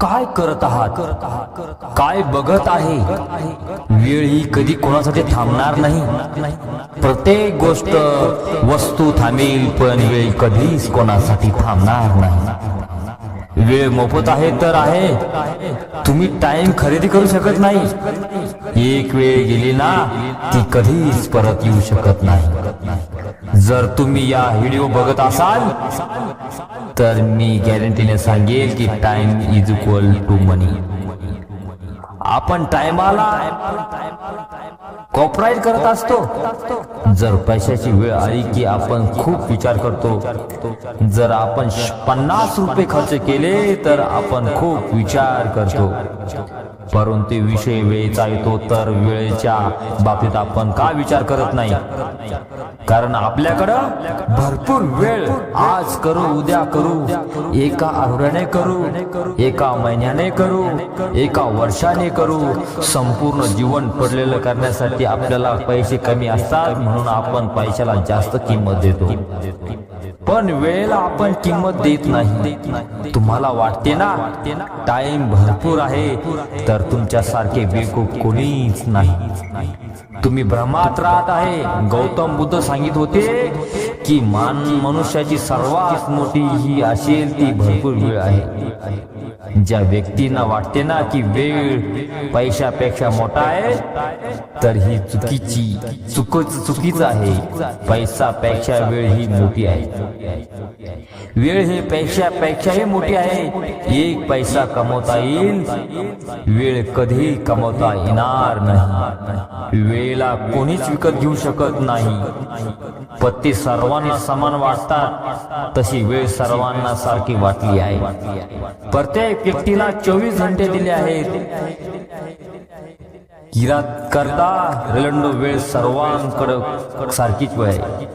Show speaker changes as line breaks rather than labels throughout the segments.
काय करत आहात? काय बघत आहे? वेळ ही कधी कोणासाठी थांबणार नाही. प्रत्येक गोष्ट वस्तू थांबेल पण वेळ कधीच कोणासाठी थांबणार नाही. वेळ मोफत आहे तर आहे. तुम्ही टाइम खरेदी करू शकत नाही. एक वेळ गेली ना ती कधीच परत येऊ शकत नाही. जर तुम्ही या व्हिडिओ बघत असाल तर मी गॅरंटीने सांगेल की time is equal to money आपण टायमाला कॉपराईट करत असतो. जर पैशाची वेळ आली की आपण खूप विचार करतो. जर आपण पन्नास रुपये खर्च केले तर आपण खूप विचार करतो. परंतु विषय वेळेचा येतो तर वेळेच्या बाबतीत आपण का विचार करत नाही? कारण आपल्याकडं भरपूर वेळ आज करू उद्या करू एका आठवड्याने करू एका महिन्याने करू एका वर्षाने करू. संपूर्ण जीवन पडलेलं करण्यासाठी आपल्याला पैसे कमी असतात म्हणून आपण पैशाला जास्त किंमत देतो. पण वेळेला आपण किंमत देत नाही. तुम्हाला वाटते ना? टाइम भरपूर आहे तर तुमच्यासारखे बेकूप कोणीच नाही. तुम्ही भ्रमात राहत आहे. गौतम बुद्ध सांगित होते की मान मनुष्याची सर्वात मोठी ही असेल ती भरपूर वेळ आहे. ज्या व्यक्तींना वाटते ना की वेळ पैशापेक्षा मोठा आहे, तर ही चुकीची चुक चुकीचं आहे. पैसापेक्षा वेळ ही मोठी आहे. वेळ हे पैशापेक्षाही मोठी आहे. एक पैसा कमवता येईल, वेळ कधीही कमवता येणार नाही. वेळेला कोणीच विकत घेऊ शकत नाही. पत्ते सर्वांना समान वाटतात तशी वेळ सर्वांना सारखी वाटली आहे. प्रत्येक व्यक्तीला चोवीस घंटे दिले आहेत. किरात करता रेलंडो वेळ सर्वांकडे सारखीच वेळ आहे.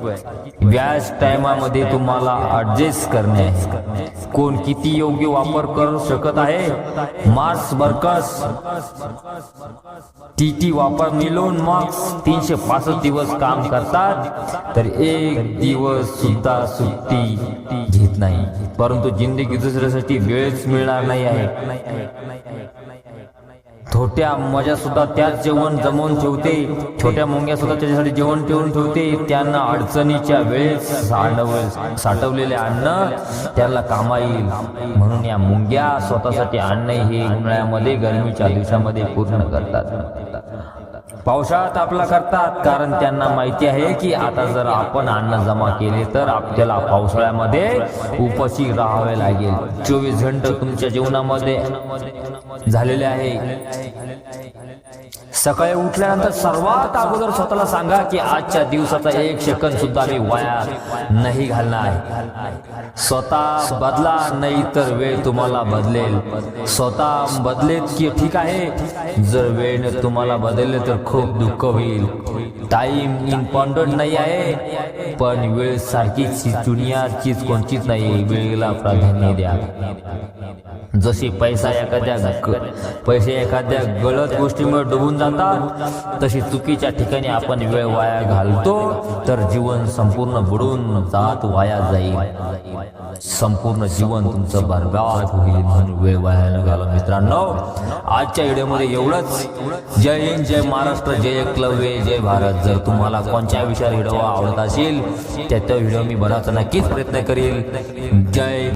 व्याज टायमामध्ये तुम्हाला ऍडजस्ट करणे आहे. कोण किती योग्य वापर करू शकत आहे? मार्स बर्कस. टी टी वापर निलोन मार्क्स तीनशे पासष्ट दिवस काम करतात तर एक दिवस सुद्धा सुट्टी घेत नाही. परंतु जिंदगी दुसऱ्यासाठी वेळच मिळणार नाही आहे. छोट्या मजा सुद्धा त्याच जेवण जमवून ठेवते. छोट्या मुंग्या सुद्धा त्याच्यासाठी जेवण ठेवून ठेवते. त्यांना अडचणीच्या वेळेस साठव साठवलेले अन्न त्याला कामा येईल. म्हणून या मुंग्या स्वतःसाठी अन्न हे उन्हाळ्यामध्ये गरमीच्या दिवसामध्ये पूर्ण करतात. पावसाळ्यात आपला करतात. कारण त्यांना माहिती आहे की आता जर आपण अन्न जमा केले तर आपल्याला पावसाळ्यामध्ये उपशी राहावे लागेल. चोवीस घंटे तुमच्या जीवनामध्ये झालेले आहे. सकाळी उठल्यानंतर सर्वात अगोदर स्वतःला सांगा की आजच्या दिवसाचा एक सेकंद सुद्धा मी वाया नाही घालणार. स्वतः बदला नाही तर वेळ तुम्हाला बदलेल. स्वतः बदलेत की ठीक आहे? जर वेळ तुम्हाला बदलले तर खूप खूप दुःख होईल. टाइम इम्पॉर्टंट नाही आहे पण वेळ सारखीच दुनिया चीज कोणतीच नाही वेळेला प्राधान्य द्या. जसे पैसा एखाद्या पैसे एखाद्या गलत गोष्टीमुळे डुबून जातात तशी चुकीच्या ठिकाणी आपण वेळ वाया घालतो तर जीवन संपूर्ण बुडून जात वाया जाईल. संपूर्ण जीवन तुमचं बर्बाद होईल म्हणून वेळ वाया मित्रांनो आजच्या व्हिडिओमध्ये एवढंच. जय हिंद जय महाराष्ट्र जय एकलव्य जय भारत. जर तुम्हाला कोणत्या विषयावर व्हिडिओ आवडत असेल त्या व्हिडिओ मी बराच नक्कीच प्रयत्न करेल. जय